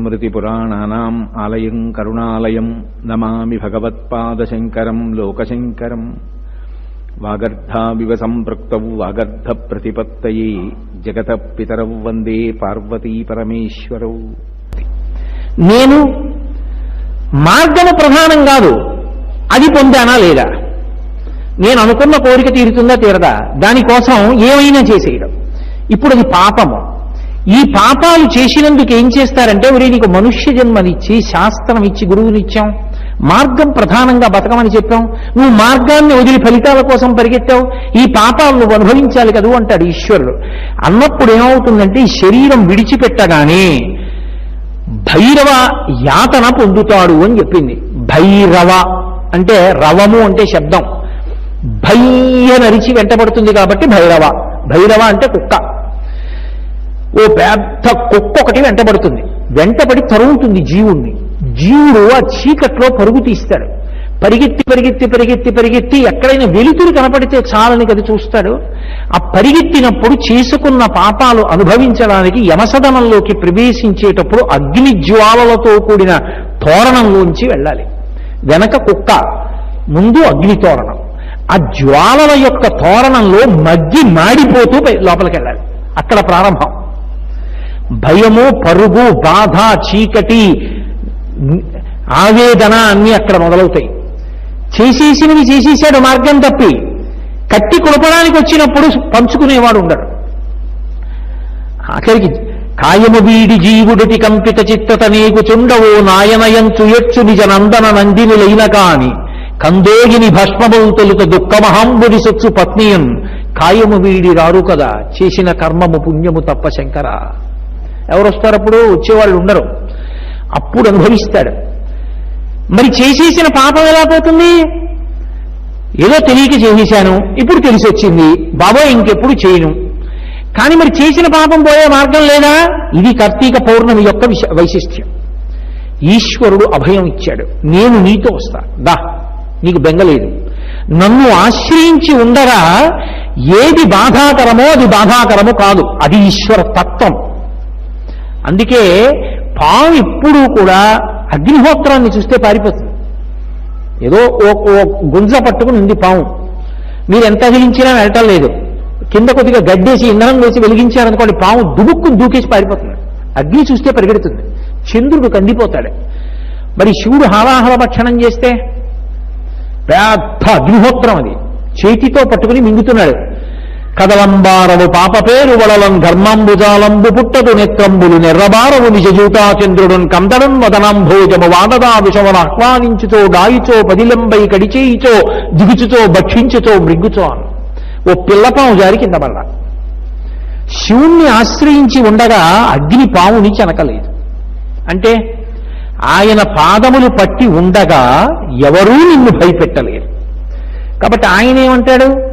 శృతిస్మృతిపురాణానాम् ఆలయం కరుణాలయం నమామి భగవత్పాదశంకరం లోకశంకరం వాగర్ధావివ సంపృక్తౌ వాగర్ధప్రతిపత్తయే జగత పితరౌ వందే పార్వతీ పరమేశ్వరౌ నేను మార్గము ప్రధానం కాదు అది పొందానా లేదా? నేను అనుకున్న కోరిక తీరుతుందా తీరదా? దానికోసం ఏమైనా చేసేయడం. ఇప్పుడు అది పాపము. ఈ పాపాలు చేసినందుకు ఏం చేస్తారంటే ఒరే నీకు మనుష్య జన్మనిచ్చి శాస్త్రం ఇచ్చి గురువునిచ్చాం. మార్గం ప్రధానంగా బతకమని చెప్పాం. నువ్వు మార్గాన్ని వదిలి ఫలితాల కోసం పరిగెత్తావు. ఈ పాపాలు నువ్వు అనుభవించాలి కదూ అంటాడు ఈశ్వరుడు. అన్నప్పుడు ఏమవుతుందంటే ఈ శరీరం విడిచిపెట్టగానే భైరవ యాతన పొందుతాడు అని చెప్పింది. భైరవ అంటే రవము అంటే శబ్దం. భయ్య నరిచి వెంటబడుతుంది కాబట్టి భైరవ. భైరవ అంటే కుక్క. ఓ పెద్ద కుక్క ఒకటి వెంటబడుతుంది. వెంటబడి తరుగుతుంది జీవుణ్ణి. జీవుడు ఆ చీకట్లో పరుగు తీస్తాడు. పరిగెత్తి పరిగెత్తి పరిగెత్తి పరిగెత్తి ఎక్కడైనా వెలుతురు కనపడితే చాలని కది చూస్తాడు. ఆ పరిగెత్తినప్పుడు చేసుకున్న పాపాలు అనుభవించడానికి యమసదనంలోకి ప్రవేశించేటప్పుడు అగ్ని జ్వాలలతో కూడిన తోరణంలోంచి వెళ్ళాలి. వెనక కుక్క ముందు అగ్ని తోరణం. ఆ జ్వాలల యొక్క తోరణంలో మగ్గి మాడిపోతూ పై- లోపలికి వెళ్ళాలి. అక్కడ ప్రారంభం. భయము పరుగు బాధ చీకటి ఆవేదన అన్నీ అక్కడ మొదలవుతాయి. చేసేసినవి చేసేసాడు మార్గం తప్పి. కట్టి కుడపడానికి వచ్చినప్పుడు పంచుకునేవాడు ఉండడు. ఆఖరికి కాయము వీడి జీవుడిటి కంపిత చిత్తత నీకు చుండవు నాయనయంచు ఎచ్చు నిజ నందన నందినులైన కాని. కందోగిని భస్మములు తొలుత దుఃఖమహంబుడి సొచ్చు పత్నియన్. కాయము వీడి రారు కదా చేసిన కర్మము పుణ్యము తప్ప శంకరా. ఎవరు వస్తారు అప్పుడు? వచ్చేవాళ్ళు ఉండరు. అప్పుడు అనుభవిస్తాడు. మరి చేసేసిన పాపం ఎలా పోతుంది? ఏదో తెలియక చేసేశాను ఇప్పుడు తెలిసి వచ్చింది బాబో ఇంకెప్పుడు చేయను. కానీ మరి చేసిన పాపం పోయే మార్గం లేదా? ఇది కార్తీక పౌర్ణమి యొక్క వైశిష్ట్యం. ఈశ్వరుడు అభయం ఇచ్చాడు. నేను నీతో వస్తా. దా నీకు బెంగలేదు నన్ను ఆశ్రయించి ఉండగా ఏది బాధాకరమో అది బాధాకరము కాదు. అది ఈశ్వర తత్వం. అందుకే పాము ఎప్పుడూ కూడా అగ్నిహోత్రాన్ని చూస్తే పారిపోతుంది. ఏదో ఓ ఓ గుంజ పట్టుకుని ఉంది పాము. మీరు ఎంత వెలిగించినా వెళ్ళటం లేదు. కింద కొద్దిగా గడ్డేసి ఇంధనం వేసి వెలిగించారనుకోండి పాము దుబుక్కుని దూకేసి పారిపోతుంది. అగ్ని చూస్తే పరిగెడుతుంది. చంద్రుడు కందిపోతాడు మరి శివుడు హాలాహల భక్షణం చేస్తే? పెద్ద అగ్నిహోత్రం అది. చేతితో పట్టుకుని మింగుతున్నాడు. కదలంబారవు పాప పేరు వడలం ధర్మంబుజాలంబు పుట్టదు నెత్రంబులు నెర్రబారవు నిజజూతాచంద్రుడున్ కందడం వదనంభోజము వానదా విషమను ఆహ్వానించుతో గాయిచో పదిలంబై కడిచేయిచో దిగుచుతో భక్షించుతో మృగ్గుచో అను. ఓ పిల్లపాము జారి కింద పడ్డా. శివుణ్ణి ఆశ్రయించి ఉండగా అగ్ని పాముని చెనకలేదు. అంటే ఆయన పాదములు పట్టి ఉండగా ఎవరూ నిన్ను భయపెట్టలేరు. కాబట్టి ఆయన ఏమంటాడు?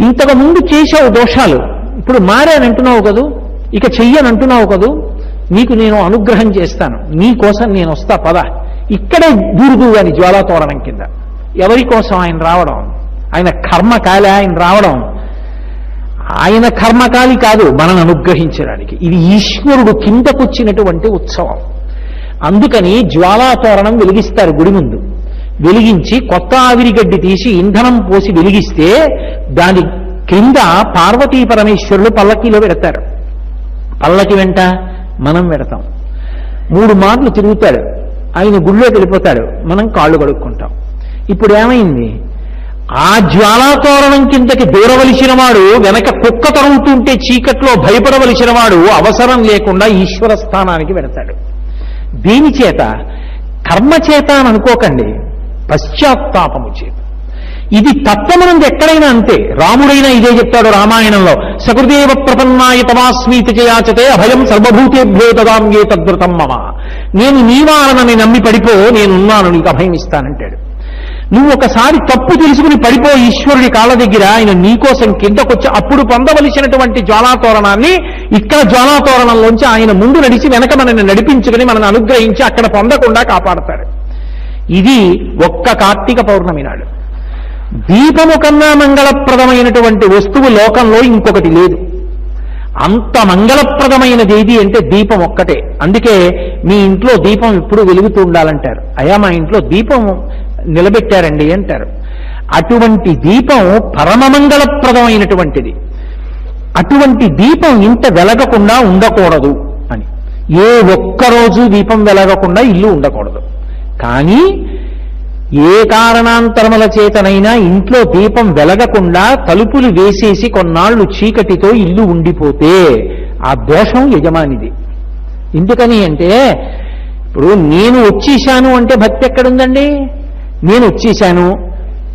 ఇంతకు ముందు చేసావు దోషాలు. ఇప్పుడు మారానంటున్నావు కదూ? ఇక చెయ్యనంటున్నావు కదూ? నీకు నేను అనుగ్రహం చేస్తాను. నీ కోసం నేను వస్తా పద. ఇక్కడే దూరుదు అని జ్వాలాతోరణం కింద. ఎవరి కోసం ఆయన రావడం? ఆయన కర్మకాలే ఆయన రావడం. ఆయన కర్మకాలి కాదు మనల్ని అనుగ్రహించడానికి. ఇది ఈశ్వరుడు కిందకొచ్చినటువంటి ఉత్సవం. అందుకని జ్వాలాతోరణం వెలిగిస్తారు గుడి ముందు. వెలిగించి కొత్త ఆవిరిగడ్డి తీసి ఇంధనం పోసి వెలిగిస్తే దాని క్రింద పార్వతీ పరమేశ్వరులు పల్లకీలో పెడతారు పల్లకి వెంట మనం పెడతాం మూడు మార్లు తిరుగుతాడు. ఆయన గుళ్ళో వెళ్ళిపోతాడు. మనం కాళ్ళు కడుక్కుంటాం. ఇప్పుడు ఏమైంది? ఆ జ్వాలాతోరణం కిందకి దూరవలసిన వాడు వెనక కుక్క తరుగుతుంటే చీకట్లో భయపడవలసిన వాడు అవసరం లేకుండా ఈశ్వర స్థానానికి వెడతాడు. దీని చేత కర్మ చేత అని అనుకోకండి. పశ్చాత్తాపము చేత. ఇది తత్వమునందు ఎక్కడైనా అంతే. రాముడైనా ఇదే చెప్తాడు రామాయణంలో. సకృదేవ ప్రపన్నాయ తమాస్మీతి చేయాచతే అభయం సర్వభూతేభ్యో తదాంగే తద్వృతం మమ. నేను నీవాలనని నమ్మి పడిపో నేనున్నాను నీకు అభయం ఇస్తానంటాడు. నువ్వు ఒకసారి తప్పు తెలుసుకుని పడిపో ఈశ్వరుడి కాళ్ళ దగ్గర ఆయన నీకోసం కిందకొచ్చి అప్పుడు పొందవలసినటువంటి జ్వాలాతోరణాన్ని ఇక్కడ జ్వాలాతోరణంలోంచి ఆయన ముందు నడిచి వెనక మనల్ని నడిపించుకుని మనల్ని అనుగ్రహించి అక్కడ పొందకుండా కాపాడతాడు. ఇది ఒక్క కార్తీక పౌర్ణమి నాడు. దీపము కన్నా మంగళప్రదమైనటువంటి వస్తువు లోకంలో ఇంకొకటి లేదు. అంత మంగళప్రదమైనది ఏది అంటే దీపం ఒక్కటే. అందుకే మీ ఇంట్లో దీపం ఎప్పుడు వెలుగుతూ ఉండాలంటారు. అయా మా ఇంట్లో దీపం నిలబెట్టారండి అంటారు. అటువంటి దీపం పరమమంగళప్రదమైనటువంటిది అటువంటి దీపం ఇంత వెలగకుండా ఉండకూడదు అని. ఏ ఒక్కరోజు దీపం వెలగకుండా ఇల్లు ఉండకూడదు. కానీ ఏ కారణాంతరముల చేతనైనా ఇంట్లో దీపం వెలగకుండా తలుపులు వేసేసి కొన్నాళ్ళు చీకటితో ఇల్లు ఉండిపోతే ఆ దోషం యజమానిది. ఎందుకని అంటే ఇప్పుడు నేను వచ్చేశాను అంటే భక్తి ఎక్కడుందండి? నేను వచ్చేశాను.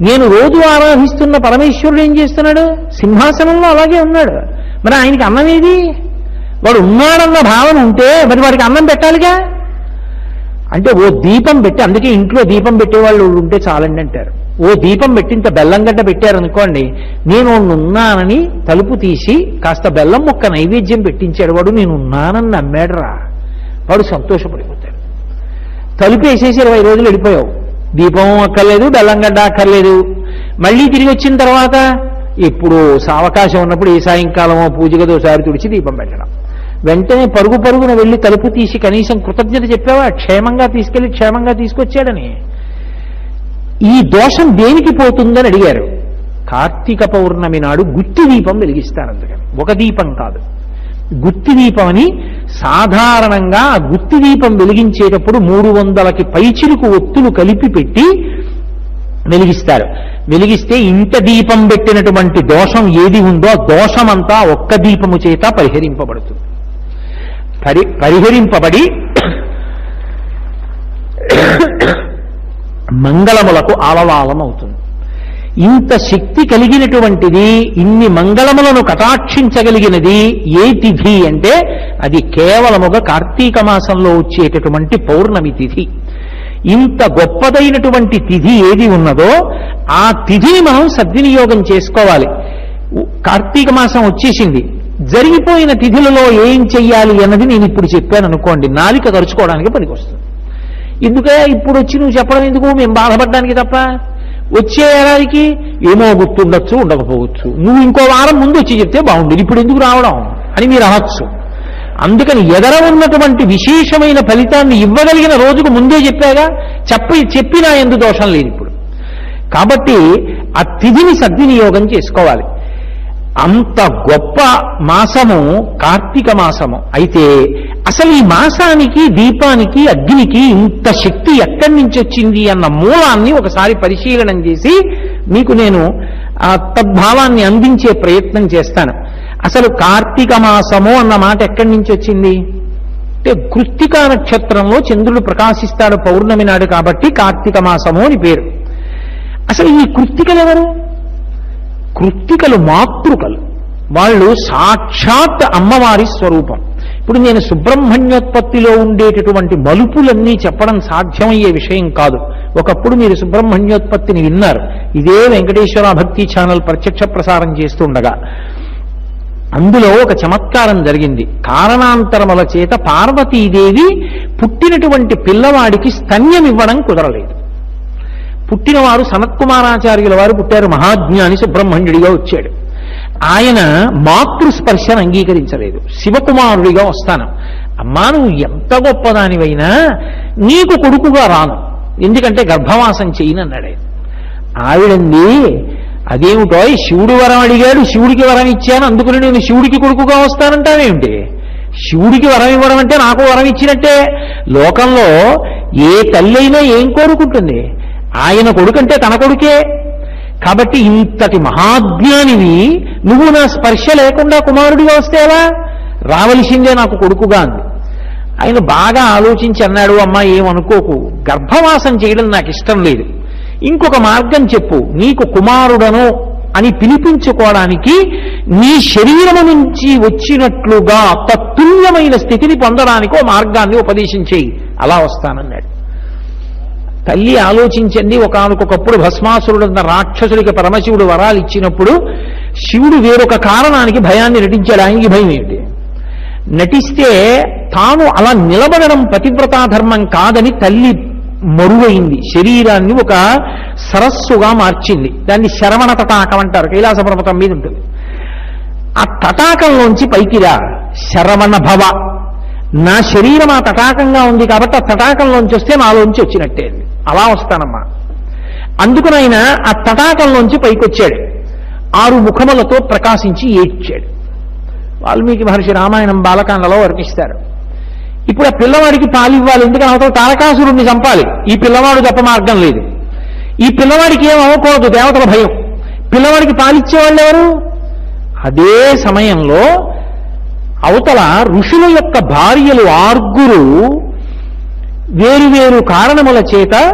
నేను రోజు ఆరాధిస్తున్న పరమేశ్వరుడు ఏం చేస్తున్నాడు? సింహాసనంలో అలాగే ఉన్నాడు. మరి ఆయనకి అన్నం ఏది? వాడు ఉన్నాడన్న భావన ఉంటే మరి వాడికి అన్నం పెట్టాలిగా? అంటే ఓ దీపం పెట్టి అందుకే ఇంట్లో దీపం పెట్టేవాళ్ళు ఉంటే చాలండి అంటారు. ఓ దీపం పెట్టి ఇంత బెల్లం గడ్డ పెట్టారనుకోండి నేను ఉన్నానని తలుపు తీసి కాస్త బెల్లం మొక్క నైవేద్యం పెట్టించాడు వాడు నేను ఉన్నానని నమ్మాడురా. వాడు సంతోషపడిపోతాడు. తలుపు వేసేసి ఇరవై రోజులు వెళ్ళిపోయావు. దీపం అక్కర్లేదు బెల్లం గడ్డ అక్కర్లేదు. మళ్ళీ తిరిగి వచ్చిన తర్వాత ఇప్పుడు సావకాశం ఉన్నప్పుడు ఏ సాయంకాలమో పూజ గదో సారి తుడిచి దీపం పెట్టడం. వెంటనే పరుగు పరుగున వెళ్ళి తలుపు తీసి కనీసం కృతజ్ఞత చెప్పావా? క్షేమంగా తీసుకెళ్ళి క్షేమంగా తీసుకొచ్చాడని. ఈ దోషం దేనికి పోతుందని అడిగారు. కార్తీక పౌర్ణమి నాడు గుత్తి దీపం వెలిగిస్తారు అందుకని. ఒక దీపం కాదు. గుత్తి దీపం అని సాధారణంగా ఆ గుత్తి దీపం వెలిగించేటప్పుడు మూడు వందలకి పైచిలుకు ఒత్తులు కలిపి పెట్టి వెలిగిస్తారు. వెలిగిస్తే ఇంత దీపం పెట్టినటువంటి దోషం ఏది ఉందో దోషమంతా ఒక్క దీపము చేత పరిహరింపబడుతుంది. పరి పరిహరింపబడి మంగళములకు ఆలవాలం అవుతుంది ఇంత శక్తి కలిగినటువంటిది ఇన్ని మంగళములను కటాక్షించగలిగినది ఏ తిథి అంటే అది కేవలముగా కార్తీక మాసంలో వచ్చేటటువంటి పౌర్ణమి తిథి. ఇంత గొప్పదైనటువంటి తిథి ఏది ఉన్నదో ఆ తిథిని మనం సద్వినియోగం చేసుకోవాలి. కార్తీక మాసం వచ్చేసింది. జరిగిపోయిన తిథులలో ఏం చెయ్యాలి అన్నది నేను ఇప్పుడు చెప్పాను అనుకోండి. నాలిక తరుచుకోవడానికి పనికొస్తుంది. ఎందుకే ఇప్పుడు వచ్చి నువ్వు చెప్పడం ఎందుకు? మేము బాధపడడానికి తప్ప. వచ్చే ఏడాదికి ఏమో గుర్తుండొచ్చు ఉండకపోవచ్చు. నువ్వు ఇంకో వారం ముందు వచ్చి చెప్తే బాగుండేది. ఇప్పుడు ఎందుకు రావడం అని మీరు అనొచ్చు. అందుకని ఎదర ఉన్నటువంటి విశేషమైన ఫలితాన్ని ఇవ్వగలిగిన రోజుకు ముందే చెప్పాగా చెప్పి చెప్పినా ఎందు దోషం లేదు ఇప్పుడు. కాబట్టి ఆ తిథిని సద్వినియోగం చేసుకోవాలి. అంత గొప్ప మాసము కార్తీక మాసము. అయితే అసలు ఈ మాసానికి దీపానికి అగ్నికి ఇంత శక్తి ఎక్కడి నుంచి వచ్చింది అన్న మూలాన్ని ఒకసారి పరిశీలనం చేసి మీకు నేను ఆ తద్భావాన్ని అందించే ప్రయత్నం చేస్తాను. అసలు కార్తీక మాసము అన్న మాట ఎక్కడి నుంచి వచ్చింది? అంటే కృత్తికా నక్షత్రంలో చంద్రుడు ప్రకాశిస్తాడు పౌర్ణమి నాడు కాబట్టి కార్తీక మాసము అని పేరు. అసలు ఈ కృత్తికలు ఎవరు? కృత్తికలు మాతృకలు. వాళ్ళు సాక్షాత్ అమ్మవారి స్వరూపం. ఇప్పుడు నేను సుబ్రహ్మణ్యోత్పత్తిలో ఉండేటటువంటి మలుపులన్నీ చెప్పడం సాధ్యమయ్యే విషయం కాదు. ఒకప్పుడు మీరు సుబ్రహ్మణ్యోత్పత్తిని విన్నారు. ఇదే వెంకటేశ్వర భక్తి ఛానల్ ప్రత్యక్ష ప్రసారం చేస్తుండగా అందులో ఒక చమత్కారం జరిగింది. కారణాంతరముల చేత పార్వతీదేవి పుట్టినటువంటి పిల్లవాడికి స్తన్యం ఇవ్వడం కుదరలేదు. పుట్టినవారు సనత్కుమారాచార్యుల వారు పుట్టారు మహాజ్ఞాని సుబ్రహ్మణ్యుడిగా వచ్చాడు. ఆయన మాతృస్పర్శను అంగీకరించలేదు. శివకుమారుడిగా వస్తాను. అమ్మా నువ్వు ఎంత గొప్పదానివైనా నీకు కొడుకుగా రాను. ఎందుకంటే గర్భవాసం చేయను అన్నాడు ఆవిడంది అదేమిటో శివుడు వరం అడిగాడు శివుడికి వరం ఇచ్చాను అందుకని నేను శివుడికి కొడుకుగా వస్తానంటావేమిటి? శివుడికి వరం ఇవ్వడం అంటే నాకు వరం ఇచ్చినట్టే. లోకంలో ఏ తల్లి అయినా ఏం కోరుకుంటుంది? ఆయన కొడుకంటే తన కొడుకే. కాబట్టి ఇంతటి మహాజ్ఞానివి నువ్వు నా స్పర్శ లేకుండా కుమారుడిగా వస్తేవా? రావలసిందే నాకు కొడుకుగా అంది. ఆయన బాగా ఆలోచించి అన్నాడు అమ్మా ఏమనుకోకు గర్భవాసం చేయడం నాకు ఇష్టం లేదు. ఇంకొక మార్గం చెప్పు. నీకు కుమారుడను అని పిలిపించుకోవడానికి నీ శరీరము నుంచి వచ్చినట్లుగా తత్తుల్యమైన స్థితిని పొందడానికి ఓ మార్గాన్ని ఉపదేశించేయి అలా వస్తానన్నాడు. తల్లి ఆలోచించండి ఒకనకొకప్పుడు భస్మాసురుడు రాక్షసుడికి పరమశివుడు వరాలు ఇచ్చినప్పుడు శివుడు వేరొక కారణానికి భయాన్ని నటించాడు ఆయనకి భయం ఏంటి నటిస్తే తాను అలా నిలబడడం పతివ్రతా ధర్మం కాదని తల్లి మరువైంది. శరీరాన్ని ఒక సరస్సుగా మార్చింది. దాన్ని శరవణ తటాకం అంటారు. కైలాస పర్వతం మీద ఉంటుంది. ఆ తటాకంలోంచి పైకిరా శరవణ భవ. నా శరీరం ఆ తటాకంగా ఉంది కాబట్టి ఆ తటాకంలోంచి వస్తే నాలోంచి వచ్చినట్టే అది. అలా వస్తానమ్మా. అందుకునైన ఆ తటాకంలోంచి పైకొచ్చాడు. ఆరు ముఖములతో ప్రకాశించి ఏడ్చాడు. వాల్మీకి మహర్షి రామాయణం బాలకాండలో వర్ణిస్తారు. ఇప్పుడు ఆ పిల్లవాడికి పాలు ఇవ్వాలి ఎందుకని అవతల తారకాసురుణ్ణి చంపాలి? ఈ పిల్లవాడు తప్ప మార్గం లేదు. ఈ పిల్లవాడికి ఏం అవ్వకూడదు దేవతల భయం. పిల్లవాడికి పాలిచ్చేవాళ్ళు ఎవరు? అదే సమయంలో అవతల ఋషుల యొక్క భార్యలు ఆర్గురు వేరువేరు కారణముల చేత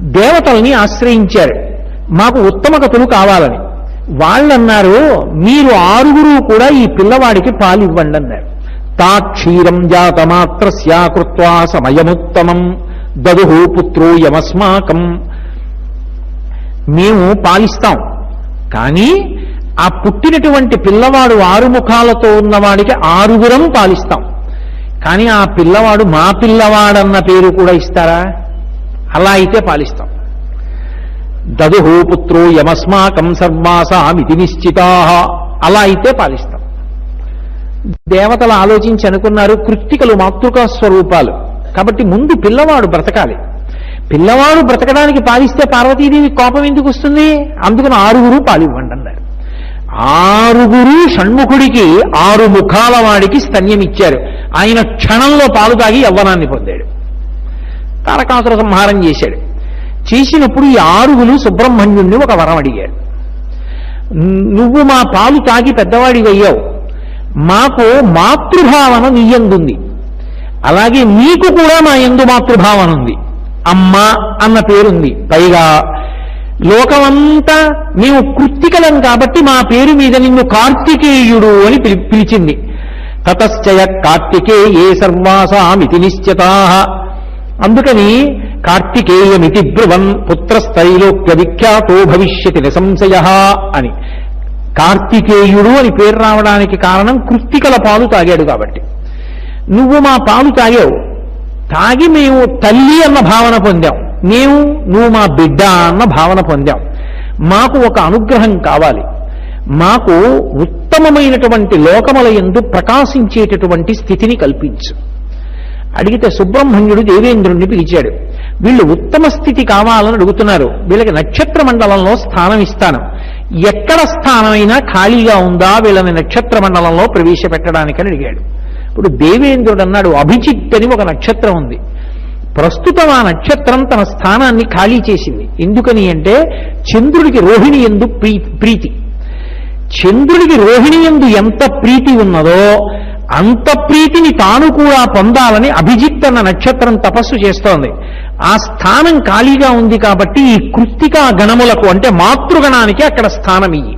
దేవతల్ని ఆశ్రయించారు. మాకు ఉత్తమ కథలు కావాలని. వాళ్ళన్నారు మీరు ఆరుగురు కూడా ఈ పిల్లవాడికి పాలు ఇవ్వండి అన్నారు. తా క్షీరం జాతమాత్రస్యాకృత్వా సమయముత్తమం. దదుహు పుత్రో యమస్మాకం. మేము పాలిస్తాం. కానీ ఆ పుట్టినటువంటి పిల్లవాడు ఆరు ముఖాలతో ఉన్నవాడికి ఆరుగురం పాలిస్తాం. కానీ ఆ పిల్లవాడు మా పిల్లవాడన్న పేరు కూడా ఇస్తారా? అలా అయితే పాలిస్తాం. దదుహో పుత్రో యమస్మాకం సర్వాసామితి నిశ్చితా. అలా అయితే పాలిస్తాం. దేవతలు ఆలోచించి అనుకున్నారు కృత్తికలు మాతృకా స్వరూపాలు. కాబట్టి ముందు పిల్లవాడు బ్రతకాలి. పిల్లవాడు బ్రతకడానికి పాలిస్తే పార్వతీదేవి కోపం ఎందుకు వస్తుంది? అందుకని ఆరుగురు పాలివ్వండి అన్నారు. ఆరుగురు షణ్ముఖుడికి ఆరు ముఖాల వాడికి స్తన్యం ఇచ్చారు. ఆయన క్షణంలో పాలు తాగి యవ్వనాన్ని పొందాడు. తారకాసుర సంహారం చేశాడు. చేసినప్పుడు ఈ ఆరుగులు సుబ్రహ్మణ్యుణ్ణి ఒక వరం అడిగాడు నువ్వు మా పాలు తాగి పెద్దవాడివయ్యావు. మాకు మాతృభావన నీయందుంది అలాగే నీకు కూడా మా ఎందు మాతృభావన ఉంది. అమ్మ అన్న పేరుంది. పైగా లోకమంతా మేము కృత్తికలం కాబట్టి మా పేరు మీద నిన్ను కార్తికేయుడు అని పిలి- పిలిచింది. తతశ్చయ కార్తికేయే సర్వాసామితి నిశ్చితా. అందుకని కార్తికేయమితి బ్రువన్ పుత్రస్థైలోక్య విఖ్యాతో భవిష్యతి నిసంశయ అని. కార్తికేయుడు అని పేరు రావడానికి కారణం కృత్తికల పాలు తాగాడు కాబట్టి. నువ్వు మా పాలు తాగావు. తాగి మేము తల్లి అన్న భావన పొందాం. మేము నువ్వు మా బిడ్డ అన్న భావన పొందాం. మాకు ఒక అనుగ్రహం కావాలి. మాకు ఉత్తమమైనటువంటి లోకముల ఎందు ప్రకాశించేటటువంటి స్థితిని కల్పించు. అడిగితే సుబ్రహ్మణ్యుడు దేవేంద్రుణ్ణి పిలిచాడు. వీళ్ళు ఉత్తమ స్థితి కావాలని అడుగుతున్నారు. వీళ్ళకి నక్షత్ర మండలంలో స్థానం ఇస్తాను. ఎక్కడ స్థానమైనా ఖాళీగా ఉందా వీళ్ళని నక్షత్ర మండలంలో ప్రవేశపెట్టడానికని అడిగాడు. ఇప్పుడు దేవేంద్రుడు అన్నాడు అభిజిత్ అని ఒక నక్షత్రం ఉంది. ప్రస్తుతం ఆ నక్షత్రం తన స్థానాన్ని ఖాళీ చేసింది. ఎందుకని అంటే చంద్రుడికి రోహిణి ఎందు ప్రీ- ప్రీతి. చంద్రుడికి రోహిణి ఎందు ఎంత ప్రీతి ఉన్నదో అంత ప్రీతిని తాను కూడా పొందాలని అభిజిత్ అన్న నక్షత్రం తపస్సు చేస్తోంది. ఆ స్థానం ఖాళీగా ఉంది కాబట్టి ఈ కృత్తికా గణములకు అంటే మాతృగణానికి అక్కడ స్థానం ఇయ్యి.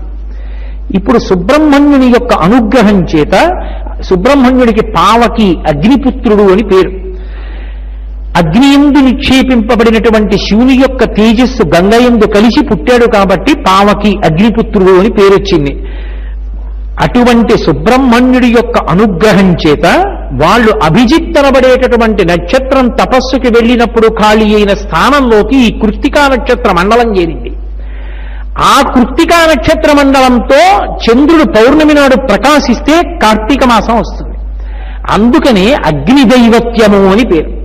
ఇప్పుడు సుబ్రహ్మణ్యుని యొక్క అనుగ్రహం చేత సుబ్రహ్మణ్యుడికి పావకి అగ్నిపుత్రుడు అని పేరు. అగ్నియందు నిక్షేపింపబడినటువంటి శివుని యొక్క తేజస్సు గంగయందు కలిసి పుట్టాడు కాబట్టి పావకి అగ్నిపుత్రుడు అని పేరొచ్చింది. అటువంటి సుబ్రహ్మణ్యుడి యొక్క అనుగ్రహం చేత వాళ్ళు అభిజిత్ అనబడేటటువంటి నక్షత్రం తపస్సుకి వెళ్ళినప్పుడు ఖాళీ అయిన స్థానంలోకి ఈ కృత్తికా నక్షత్ర మండలం చేరింది. ఆ కృత్తికా నక్షత్ర మండలంతో చంద్రుడు పౌర్ణమి నాడు ప్రకాశిస్తే కార్తీక మాసం వస్తుంది. అందుకనే అగ్నిదైవత్యము అని పేరు.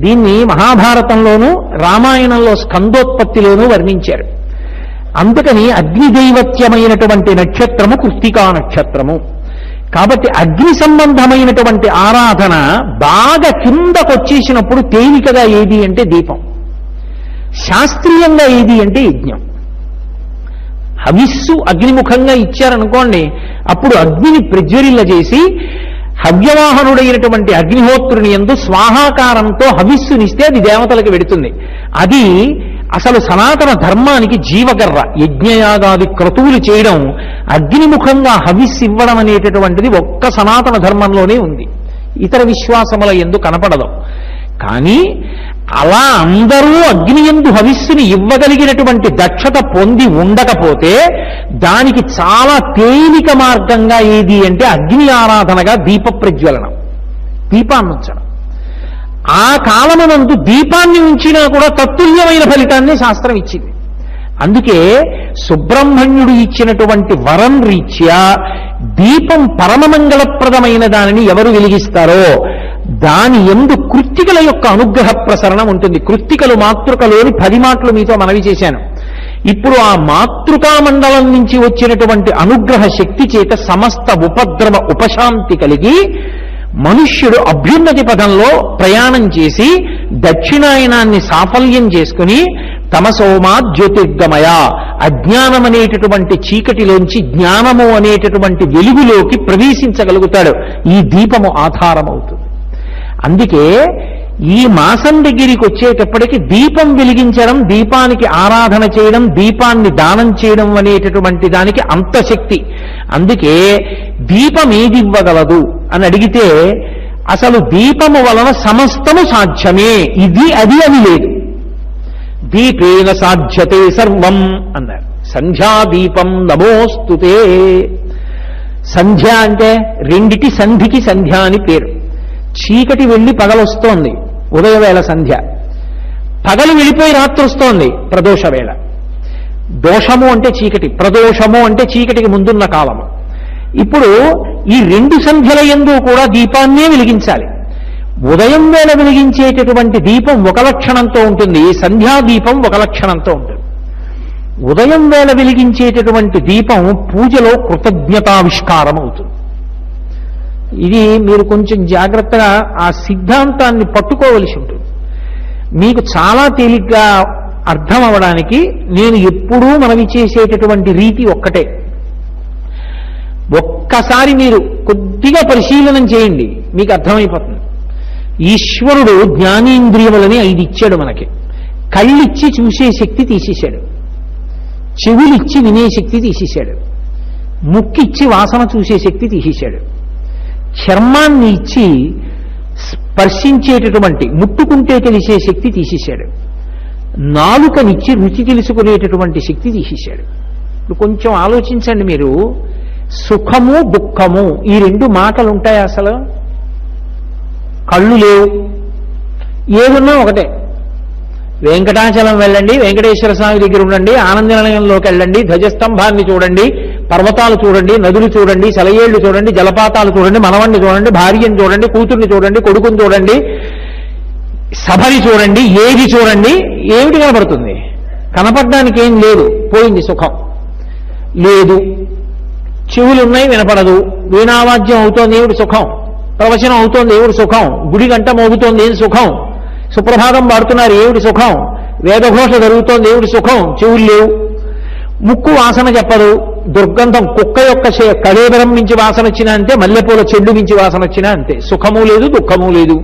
దీన్ని మహాభారతంలోనూ రామాయణంలో స్కందోత్పత్తిలోనూ వర్ణించారు. అందుకని అగ్నిదైవత్యమైనటువంటి నక్షత్రము కృత్తికా నక్షత్రము. కాబట్టి అగ్ని సంబంధమైనటువంటి ఆరాధన బాగా కిందకొచ్చేసినప్పుడు తేలికగా ఏది అంటే దీపం. శాస్త్రీయంగా ఏది అంటే యజ్ఞం. హవిస్సు అగ్నిముఖంగా ఇచ్చారనుకోండి అప్పుడు అగ్నిని ప్రజ్వరిల్ల చేసి హవ్యవాహనుడైనటువంటి అగ్నిహోత్రుని ఎందు స్వాహాకారంతో హవిస్సునిస్తే అది దేవతలకు వెడుతుంది. అది అసలు సనాతన ధర్మానికి జీవగర్ర యజ్ఞయాగాది క్రతువులు చేయడం అగ్నిముఖంగా హవిస్సు ఇవ్వడం అనేటటువంటిది ఒక్క సనాతన ధర్మంలోనే ఉంది. ఇతర విశ్వాసముల ఎందు కనపడదు. కానీ అలా అందరూ అగ్ని ఎందు హవిస్సుని ఇవ్వగలిగినటువంటి దక్షత పొంది ఉండకపోతే దానికి చాలా తేలిక మార్గంగా ఏది అంటే అగ్ని ఆరాధనగా దీప ప్రజ్వలనం దీపాన్నించడం ఆ కాలమునందు దీపాన్ని ఉంచినా కూడా తత్తుల్యమైన ఫలితాన్ని శాస్త్రం ఇచ్చింది. అందుకే సుబ్రహ్మణ్యుడు ఇచ్చినటువంటి వరం రీత్యా దీపం పరమమంగళప్రదమైన దానిని ఎవరు వెలిగిస్తారో దాని ఎందు కృత్తికల యొక్క అనుగ్రహ ప్రసరణం ఉంటుంది. కృత్తికలు మాతృకలోని పది మాటలు మీతో మనవి చేశాను. ఇప్పుడు ఆ మాతృకా మండలం నుంచి వచ్చినటువంటి అనుగ్రహ శక్తి చేత సమస్త ఉపద్రవ ఉపశాంతి కలిగి మనుష్యుడు అభ్యున్నతి పదంలో ప్రయాణం చేసి దక్షిణాయనాన్ని సాఫల్యం చేసుకుని తమసోమా జ్యోతిర్గమయ అజ్ఞానం అనేటటువంటి చీకటిలోంచి జ్ఞానము అనేటటువంటి వెలుగులోకి ప్రవేశించగలుగుతాడు. ఈ దీపము ఆధారమవుతుంది. అందుకే ఈ మాసం దగ్గరికి వచ్చేటప్పటికి దీపం వెలిగించడం దీపానికి ఆరాధన చేయడం దీపాన్ని దానం చేయడం అనేటటువంటి దానికి అంత శక్తి. అందుకే దీపం ఏది ఇవ్వగలదు అని అడిగితే అసలు దీపము వలన సమస్తము సాధ్యమే. ఇది అది అని లేదు. దీపేన సాధ్యతే సర్వం అన్నారు. సంధ్యాదీపం నమోస్తుతే. సంధ్య అంటే రెండిటి సంధికి సంధ్య అని పేరు. చీకటి వెళ్ళి పగలొస్తోంది ఉదయవేళ సంధ్య. పగలు వెళ్ళిపోయి రాత్రి వస్తోంది ప్రదోష వేళ దోషము అంటే చీకటి ప్రదోషము అంటే చీకటికి ముందున్న కాలము. ఇప్పుడు ఈ రెండు సంధ్యల ఎందు కూడా దీపాన్నే వెలిగించాలి. ఉదయం వేళ వెలిగించేటటువంటి దీపం ఒక లక్షణంతో ఉంటుంది సంధ్యా దీపం ఒక లక్షణంతో ఉంటుంది. ఉదయం వేళ వెలిగించేటటువంటి దీపం పూజలో కృతజ్ఞతావిష్కారం అవుతుంది ఇది మీరు కొంచెం జాగ్రత్తగా ఆ సిద్ధాంతాన్ని పట్టుకోవలసి ఉంటుంది. మీకు చాలా తేలిగ్గా అర్థం అవడానికి నేను ఎప్పుడూ మనవి చేసేటటువంటి రీతి ఒక్కటే. ఒక్కసారి మీరు కొద్దిగా పరిశీలనం చేయండి మీకు అర్థమైపోతుంది. ఈశ్వరుడు జ్ఞానేంద్రియములని ఐదు ఇచ్చాడు మనకి. కళ్ళిచ్చి చూసే శక్తి తీసేశాడు. చెవులిచ్చి వినే శక్తి తీసేశాడు. ముక్కిచ్చి వాసన చూసే శక్తి తీసేశాడు. చర్మాన్ని ఇచ్చి స్పర్శించేటటువంటి ముట్టుకుంటే తెలిసే శక్తి తీసేశాడు. నాలుకనిచ్చి రుచి తెలుసుకునేటటువంటి శక్తి తీసేశాడు. ఇప్పుడు కొంచెం ఆలోచించండి మీరు. సుఖము దుఃఖము ఈ రెండు మాటలు ఉంటాయి అసలు? కళ్ళు లేవు. ఏదున్నా ఒకటే. వెంకటాచలం వెళ్ళండి వెంకటేశ్వర స్వామి దగ్గర ఉండండి ఆనంద నిలయంలోకి వెళ్ళండి ధ్వజస్తంభాన్ని చూడండి పర్వతాలు చూడండి నదులు చూడండి సెలయేళ్ళు చూడండి జలపాతాలు చూడండి మనవణ్ణి చూడండి భార్యను చూడండి కూతుర్ని చూడండి కొడుకుని చూడండి సభని చూడండి ఏది చూడండి ఏమిటి కనబడుతుంది? కనపడడానికి ఏం లేదు పోయింది సుఖం. లేదు. చెవులున్నాయి వినపడదు. వీణావాద్యం అవుతోంది ఏమిటి సుఖం? ప్రవచనం అవుతోంది ఏమిటి సుఖం? గుడి గంట మోగుతోంది ఏం సుఖం? సుప్రభాతం పాడుతున్నారు ఏమిటి సుఖం? వేదఘోష జరుగుతోంది ఏమిటి సుఖం? చెవులు లేవు. ముక్కు వాసన చెప్పదు. దుర్గంధం కుక్క యొక్క కళేబరం నుంచి వాసన వచ్చినా అంతే మల్లెపూల చెడ్డు మించి వాసన వచ్చినా అంతే. సుఖము లేదు దుఃఖము లేదు.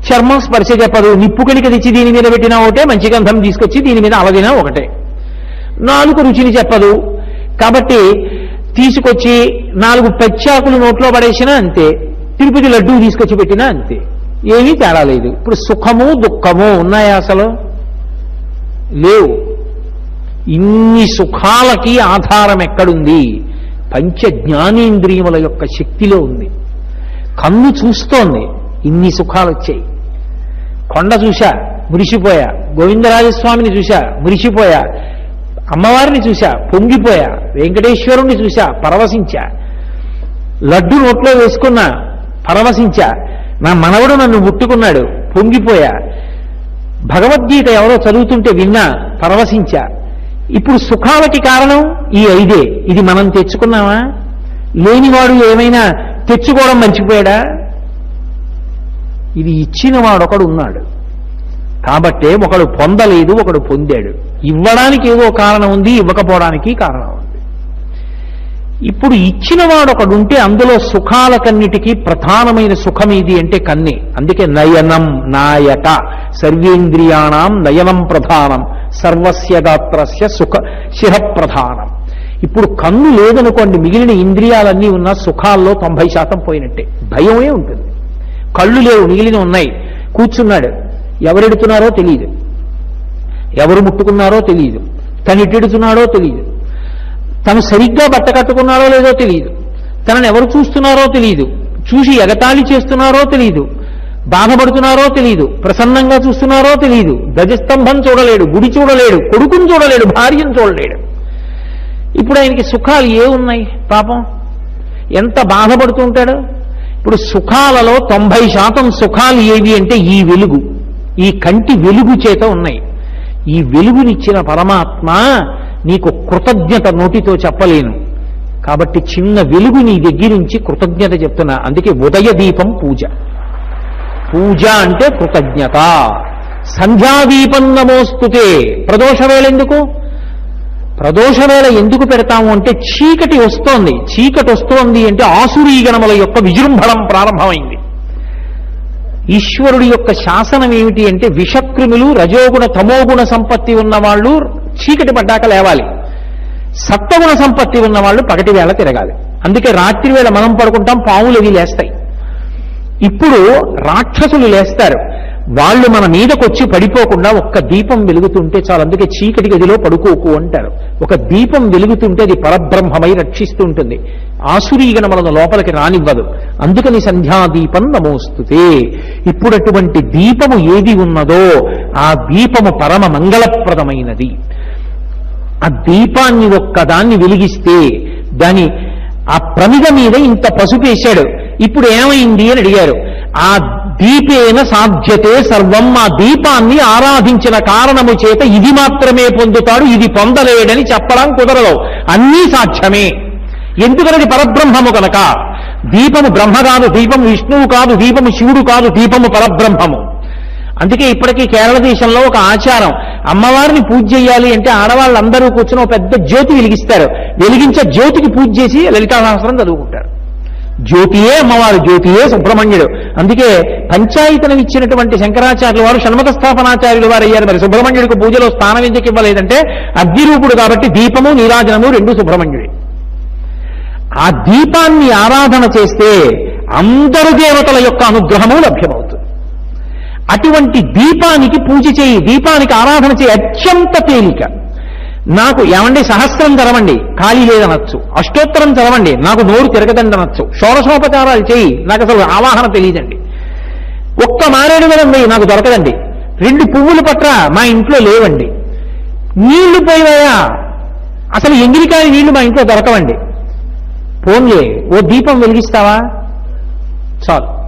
చర్మం స్పర్శ చెప్పదు. నిప్పు కలిక తెచ్చి దీని మీద పెట్టినా ఒకటే మంచి గంధం తీసుకొచ్చి దీని మీద అలదినా ఒకటే. నాలుగు రుచిని చెప్పదు. కాబట్టి తీసుకొచ్చి నాలుగు పెచ్చాకులు నోట్లో పడేసినా అంతే. తిరుపతి లడ్డూ తీసుకొచ్చి పెట్టినా అంతే. ఏమీ తేడా లేదు. ఇప్పుడు సుఖము దుఃఖము ఉన్నాయా అసలు? లేవు. ఇన్ని సుఖాలకి ఆధారం ఎక్కడుంది? పంచ జ్ఞానేంద్రియముల యొక్క శక్తిలో ఉంది. కన్ను చూస్తోంది ఇన్ని సుఖాలు వచ్చాయి కొండ చూశా మురిసిపోయా. గోవిందరాజస్వామిని చూశా మురిసిపోయా. అమ్మవారిని చూశా పొంగిపోయా. వెంకటేశ్వరుణ్ణి చూశా పరవశించా. లడ్డు నోట్లో వేసుకున్నా పరవశించా. నా మనవడు నన్ను ముట్టుకున్నాడు పొంగిపోయా. భగవద్గీత ఎవరో చదువుతుంటే విన్నా పరవశించా. ఇప్పుడు సుఖాలకి కారణం ఈ ఐదే. ఇది మనం తెచ్చుకున్నామా? లేనివాడు ఏమైనా తెచ్చుకోవడం మర్చిపోయాడా? ఇది ఇచ్చిన ఒకడు ఉన్నాడు. కాబట్టే ఒకడు పొందలేదు ఒకడు పొందాడు. ఇవ్వడానికి ఏదో కారణం ఉంది ఇవ్వకపోవడానికి కారణం ఉంది. ఇప్పుడు ఇచ్చిన ఒకడుంటే ఉంటే అందులో సుఖాలకన్నిటికీ ప్రధానమైన సుఖం ఇది అంటే కన్నే. అందుకే నయనం నాయక సర్వేంద్రియాణం నయనం ప్రధానం సర్వస్య గాత్రస్య సుఖ శిహ ప్రధానం ఇప్పుడు కన్ను లేదనుకోండి మిగిలిన ఇంద్రియాలన్నీ ఉన్న సుఖాల్లో తొంభై శాతం పోయినట్టే. భయమే ఉంటుంది. కళ్ళు లేవు మిగిలిన ఉన్నాయి. కూర్చున్నాడు. ఎవరెడుతున్నారో తెలియదు ఎవరు ముట్టుకున్నారో తెలియదు తను ఎట్టెడుతున్నాడో తెలియదు తను సరిగ్గా బట్ట కట్టుకున్నారో లేదో తెలియదు తనను ఎవరు చూస్తున్నారో తెలియదు చూసి ఎగతాళి చేస్తున్నారో తెలియదు బాధపడుతున్నారో తెలియదు ప్రసన్నంగా చూస్తున్నారో తెలియదు గజస్తంభం చూడలేడు గుడి చూడలేడు కొడుకుని చూడలేడు భార్యను చూడలేడు. ఇప్పుడు ఆయనకి సుఖాలు ఏ ఉన్నాయి? పాపం. ఎంత బాధపడుతుంటాడు ఇప్పుడు సుఖాలలో తొంభై శాతం సుఖాలు ఏవి అంటే ఈ వెలుగు. ఈ కంటి వెలుగు చేత ఉన్నాయి. ఈ వెలుగునిచ్చిన పరమాత్మ నీకు కృతజ్ఞత నోటితో చెప్పలేను. కాబట్టి చిన్న వెలుగు నీ దగ్గర నుంచి కృతజ్ఞత చెప్తున్నా. అందుకే ఉదయ దీపం పూజ. పూజ అంటే కృతజ్ఞత. సంధ్యాదీపం నమోస్తుతే ప్రదోషవేళ ఎందుకు? ప్రదోషవేళ ఎందుకు పెడతాము అంటే చీకటి వస్తోంది. చీకటి వస్తోంది అంటే ఆసురీగణముల యొక్క విజృంభణం ప్రారంభమైంది. ఈశ్వరుడి యొక్క శాసనం ఏమిటి అంటే విషక్రిములు రజోగుణ తమోగుణ సంపత్తి ఉన్న వాళ్ళు చీకటి పడ్డాక లేవాలి. సత్వగుణ సంపత్తి ఉన్న వాళ్ళు పగటి వేళ తిరగాలి. అందుకే రాత్రి వేళ మనం పడుకుంటాం పాములు ఇవి లేస్తాయి. ఇప్పుడు రాక్షసులు లేస్తారు. వాళ్ళు మన మీదకొచ్చి పడిపోకుండా ఒక్క దీపం వెలుగుతుంటే చాలు అందుకే చీకటి గదిలో పడుకోకు అంటారు. ఒక దీపం వెలుగుతుంటే అది పరబ్రహ్మమై రక్షిస్తూ ఉంటుంది ఆసురీగణ మనను లోపలికి రానివ్వదు. అందుకని సంధ్యాదీపం నమోస్తుతే. ఇప్పుడు అటువంటి దీపము ఏది ఉన్నదో ఆ దీపము పరమ మంగళప్రదమైనది. ఆ దీపాన్ని ఒక్కదాన్ని వెలిగిస్తే దాని ఆ ప్రమిద మీద ఇంత పసుపు వేశాడు. ఇప్పుడు ఏమైంది అని అడిగారు. ఆ దీపేన సాధ్యతే సర్వం ఆ దీపాన్ని ఆరాధించిన కారణము చేత ఇది మాత్రమే పొందుతాడు ఇది పొందలేడని చెప్పడం కుదరదు. అన్నీ సాధ్యమే. ఎందుకనది పరబ్రహ్మము కనుక దీపము బ్రహ్మ కాదు దీపము విష్ణువు కాదు దీపము శివుడు కాదు దీపము పరబ్రహ్మము. అందుకే ఇప్పటికీ కేరళ దేశంలో ఒక ఆచారం అమ్మవారిని పూజ చేయాలి అంటే ఆడవాళ్ళందరూ కూర్చుని ఒక పెద్ద జ్యోతి వెలిగిస్తారు. వెలిగించే జ్యోతికి పూజ చేసి లలితా సహస్రం చదువుకుంటారు. జ్యోతియే అమ్మవారు జ్యోతియే సుబ్రహ్మణ్యుడు. అందుకే పంచాయతనం ఇచ్చినటువంటి శంకరాచార్యుల వారు షణ్మత స్థాపనాచార్యులు వారు అయ్యారు మరి సుబ్రహ్మణ్యుడికి పూజలో స్థానం ఎందుకు ఇవ్వలేదంటే అగ్నిరూపుడు కాబట్టి దీపము నీరాజనము రెండు సుబ్రహ్మణ్యుడే. ఆ దీపాన్ని ఆరాధన చేస్తే అందరు దేవతల యొక్క అనుగ్రహము లభ్యమవుతుంది. అటువంటి దీపానికి పూజ చేయి దీపానికి ఆరాధన చేయి అత్యంత తేలిక. నాకు ఏమండి సహస్రం చదవండి ఖాళీ లేదనొచ్చు. అష్టోత్తరం చదవండి నాకు నోరు తిరగదండి అనొచ్చు షోడశోపచారాలు చేయి నాకు అసలు ఆవాహన తెలియదండి. ఒక్క మారేడు వేలం నాకు దొరకదండి. రెండు పువ్వులు పట్ల మా ఇంట్లో లేవండి. నీళ్ళు పోయినాయా? అసలు ఎంగిలికాయ నీళ్ళు మా ఇంట్లో దొరకవండి. పోన్లే ఓ దీపం వెలిగిస్తావా? చాలు.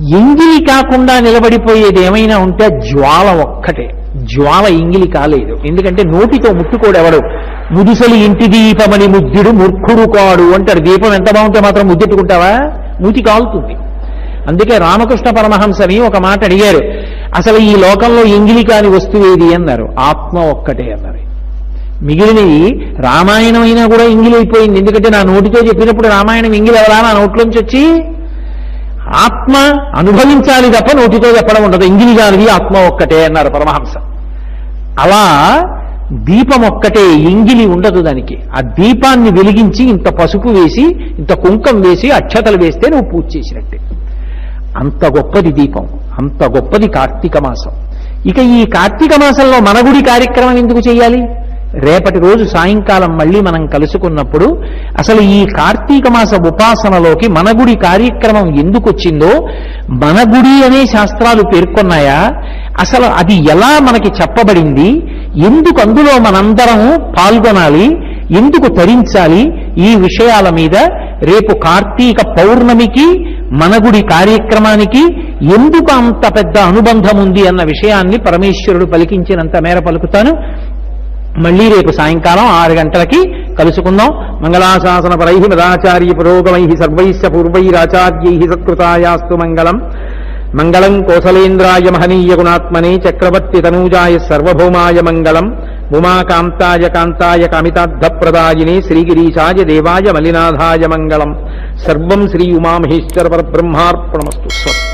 ఎంగిలి కాకుండా నిలబడిపోయేది ఏమైనా ఉంటే జ్వాల ఒక్కటే. జ్వాల ఇంగిలి కాలేదు. ఎందుకంటే నోటితో ముట్టుకోడు ఎవడు. ముదుసలి ఇంటి దీపమని ముద్దుడు మూర్ఖుడు కాడు అంటారు దీపం ఎంత బాగుంటే మాత్రం ముద్దెట్టుకుంటావా? మూతి కాలుతుంది. అందుకే రామకృష్ణ పరమహంసని ఒక మాట అడిగారు. అసలు ఈ లోకంలో ఎంగిలి కాని వస్తువు ఏది అన్నారు. ఆత్మ ఒక్కటే అన్నారు. మిగిలినవి రామాయణం అయినా కూడా ఇంగిలైపోయింది అయిపోయింది ఎందుకంటే నా నోటితో చెప్పినప్పుడు రామాయణం ఇంగిలి ఎవరా నా నోట్లోంచి వచ్చి ఆత్మ అనుభవించాలి తప్ప నోటితో చెప్పడం ఉండదు. ఇంగిలిగానిది ఆత్మ ఒక్కటే అన్నారు పరమహంస. అలా దీపం ఒక్కటే ఇంగిలి ఉండదు దానికి. ఆ దీపాన్ని వెలిగించి ఇంత పసుపు వేసి ఇంత కుంకం వేసి అక్షతలు వేస్తే నువ్వు పూజ చేసినట్టే. అంత గొప్పది దీపం అంత గొప్పది కార్తీక మాసం. ఇక ఈ కార్తీక మాసంలో మన గుడి కార్యక్రమం ఎందుకు చేయాలి? రేపటి రోజు సాయంకాలం మళ్ళీ మనం కలుసుకున్నప్పుడు అసలు ఈ కార్తీక మాస ఉపాసనలోకి మన గుడి కార్యక్రమం ఎందుకు వచ్చిందో మన గుడి అనే శాస్త్రాలు పేర్కొన్నాయా? అసలు అది ఎలా మనకి చెప్పబడింది? ఎందుకు అందులో మనందరం పాల్గొనాలి? ఎందుకు తరించాలి? ఈ విషయాల మీద రేపు కార్తీక పౌర్ణమికి మన గుడి కార్యక్రమానికి ఎందుకు అంత పెద్ద అనుబంధం ఉంది అన్న విషయాన్ని పరమేశ్వరుడు పలికించినంత మేర పలుకుతాను. మళ్ళీ రేపు సాయంకాలం ఆరు గంటలకి కలుసుకుందాం. మంగళాశాసన పరై మదాచార్య పురోగమై సర్వైశ్య పూర్వైరాచార్యై సత్కృతాయాస్తు మంగళం. మంగళం కోసలేంద్రాయ మహనీయ గుణాత్మనే చక్రవర్తి తనూజాయ సర్వభౌమాయ మంగళం. ఉమాకాంతాయ కాంతాయ కామితార్థప్రదాయినే శ్రీగిరీశాయ దేవాయ మలినాథాయ మంగళం. సర్వం శ్రీ ఉమామహేశ్వర పరబ్రహ్మార్పణమస్తు. స్వస్తి.